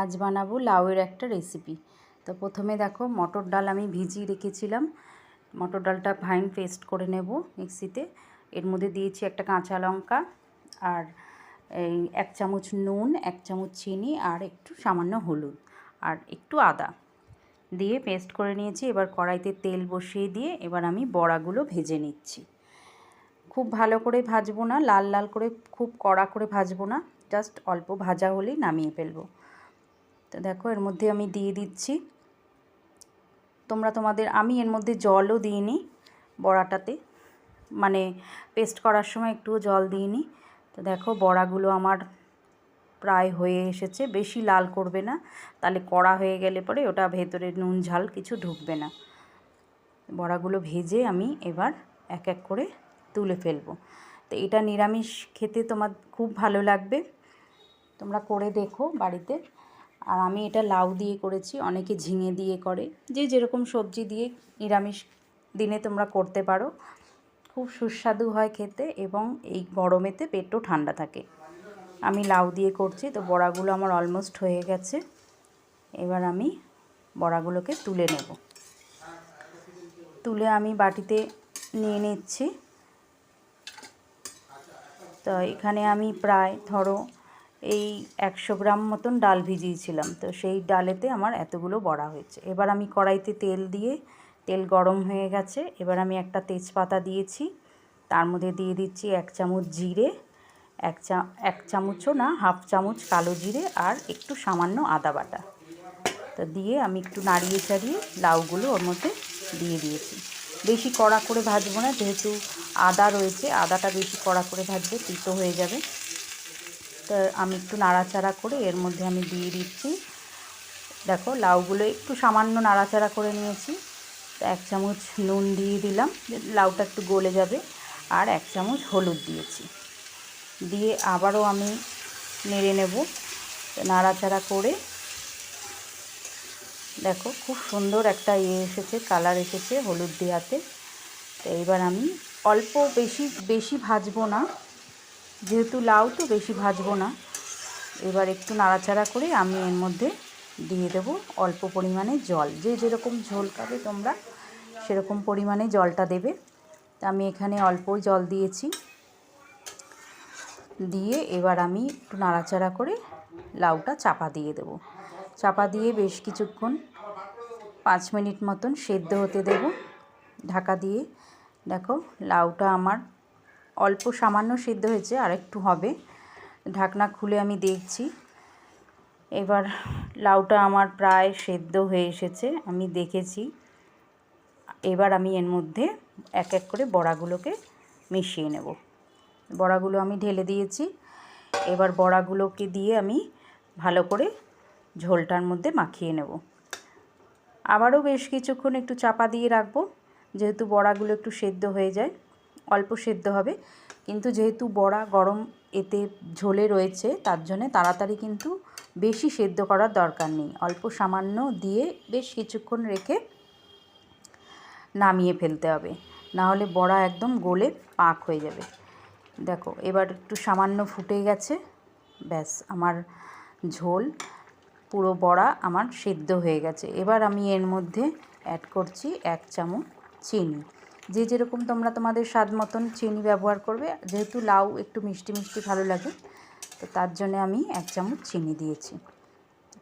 আজ বানাবো লাউয়ের একটা রেসিপি তো প্রথমে দেখো মটর ডাল আমি ভিজিয়ে রেখেছিলাম। মটর ডালটা ফাইন পেস্ট করে নেব মিক্সিতে। এর মধ্যে দিয়েছি একটা কাঁচা লঙ্কা আর এই এক চামচ নুন, এক চামচ চিনি আর একটু সামান্য হলুদ আর একটু আদা। দিয়ে পেস্ট করে নিয়েছি, এবার কড়াইতে তেল বসিয়ে দিয়ে এবার আমি বড়াগুলো ভেজে নিচ্ছি। খুব ভালো করে ভাজবো না, লাল লাল করে, খুব কড়া করে ভাজবো না জাস্ট অল্প ভাজা হলেই নামিয়ে ফেলব। তো দেখো, এর মধ্যে আমি দিয়ে দিচ্ছি। তোমরা তোমাদের, আমি এর মধ্যে জলও দিইনি বড়াটাতে। মানে পেস্ট করার সময় একটুও জল দিইনি। তো দেখো, বড়াগুলো আমার প্রায় হয়ে এসেছে। বেশি লাল করবে না। তাহলে কড়া হয়ে গেলে পরে ওটা ভেতরে নুন, ঝাল কিছু ঢুকবে না। বড়াগুলো ভেজে আমি এবার এক এক করে তুলে ফেলব। তো এটা নিরামিষ খেতে তোমার খুব ভালো লাগবে। তোমরা করে দেখো বাড়িতে। আর আমি এটা লাউ দিয়ে করেছি, অনেকে ঝিঙে দিয়ে করে। যে যেরকম সবজি দিয়ে নিরামিষ দিনে তোমরা করতে পারো। খুব সুস্বাদু হয় খেতে এবং এই গরমেতে পেটও ঠান্ডা থাকে। আমি লাউ দিয়ে করছি, তো বড়াগুলো আমার অলমোস্ট হয়ে গেছে। এবার আমি বড়াগুলোকে তুলে নেব। তুলে আমি বাটিতে নিয়ে নিচ্ছি। তো এখানে আমি প্রায় ধরো এই একশো গ্রাম মতন ডাল ভিজিয়েছিলাম। তো সেই ডালেতে আমার এতগুলো বড়া হয়েছে। এবার আমি কড়াইতে তেল দিয়ে, তেল গরম হয়ে গেছে। এবার আমি একটা তেজপাতা দিয়েছি। তার মধ্যে দিয়ে দিচ্ছি এক চামচ জিরে, এক চা, এক চামচও না, হাফ চামচ কালো জিরে আর একটু সামান্য আদা বাটা। তো দিয়ে আমি একটু নাড়িয়ে চাড়িয়ে লাউগুলো ওর মধ্যে দিয়ে দিয়েছি। বেশি কড়া করে ভাজবো না, যেহেতু আদা রয়েছে, আদাটা বেশি কড়া করে ভাজবে তিতো হয়ে যাবে। তো আমি একটু নাড়াচাড়া করে এর মধ্যে আমি দিয়ে দিচ্ছি। দেখো, লাউগুলো একটু সামান্য নাড়াচাড়া করে নিয়েছি। তো এক চামচ নুন দিয়ে দিলাম লাউটা একটু গলে যাবে, আর এক চামচ হলুদ দিয়েছি। দিয়ে আবারও আমি নেড়ে নেব, নাড়াচাড়া করে। দেখো, খুব সুন্দর একটা ইয়ে এসেছে, কালার এসেছে হলুদ দেওয়াতে। তো এবার আমি অল্প বেশি বেশি ভাজবো না। যেহেতু লাউ তো বেশি ভাজবো না, এবার একটু নাড়াচাড়া করে আমি এর মধ্যে দিয়ে দেব অল্প পরিমাণে জল। যে যেরকম ঝোল খাবে তোমরা, সেরকম পরিমাণে জলটা দেবে। তা আমি এখানে অল্প জল দিয়েছি। দিয়ে এবার আমি একটু নাড়াচাড়া করে লাউটা চাপা দিয়ে দেব। চাপা দিয়ে বেশ কিছুক্ষণ, পাঁচ মিনিট মতন সেদ্ধ হতে দেব। ঢাকা দিয়ে, দেখো লাউটা আমার অল্প সামান্য সেদ্ধ হয়েছে, আর একটু হবে। ঢাকনা খুলে আমি দেখছি। এবার লাউটা আমার প্রায় সেদ্ধ হয়ে এসেছে, আমি দেখেছি। এবার আমি এর মধ্যে এক এক করে বড়াগুলোকে মিশিয়ে নেব। বড়াগুলো আমি ঢেলে দিয়েছি। এবার বড়াগুলোকে দিয়ে আমি ভালো করে ঝোলটার মধ্যে মাখিয়ে নেব। আবারও বেশ কিছুক্ষণ একটু চাপা দিয়ে রাখব, যেহেতু বড়াগুলো একটু সেদ্ধ হয়ে যায়। অল্প সেদ্ধ হবে। কিন্তু যেহেতু বড়া গরম এতে ঝোলে রয়েছে, তার জন্যে তাড়াতাড়ি কিন্তু বেশি সেদ্ধ করার দরকার নেই। অল্প সামান্য দিয়ে বেশ কিছুক্ষণ রেখে নামিয়ে ফেলতে হবে। নাহলে বড়া একদম গলে পাক হয়ে যাবে। দেখো, এবার একটু সামান্য ফুটে গেছে। ব্যাস, আমার ঝোল, পুরো বড়া আমার সেদ্ধ হয়ে গেছে। এবার আমি এর মধ্যে অ্যাড করছি এক চামচ চিনি। যে যেরকম তোমরা তোমাদের স্বাদ মতন চিনি ব্যবহার করবে, যেহেতু লাউ একটু মিষ্টি মিষ্টি ভালো লাগে, তো তার জন্য আমি এক চামচ চিনি দিয়েছি।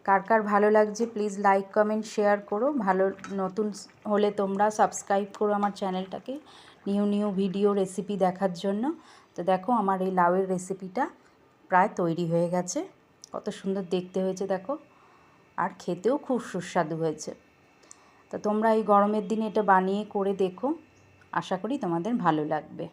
কার কার ভালো লাগছে প্লিজ লাইক, কমেন্ট, শেয়ার করো। ভালো নতুন হলে তোমরা সাবস্ক্রাইব করো আমার চ্যানেলটাকে নিউ নিউ ভিডিও রেসিপি দেখার জন্য। তো দেখো আমার এই লাউয়ের রেসিপিটা প্রায় তৈরি হয়ে গেছে। কত সুন্দর দেখতে হয়েছে দেখো, আর খেতেও খুব সুস্বাদু হয়েছে। তো তোমরা এই গরমের দিনে এটা বানিয়ে করে দেখো। আশা করি তোমাদের ভালো লাগবে।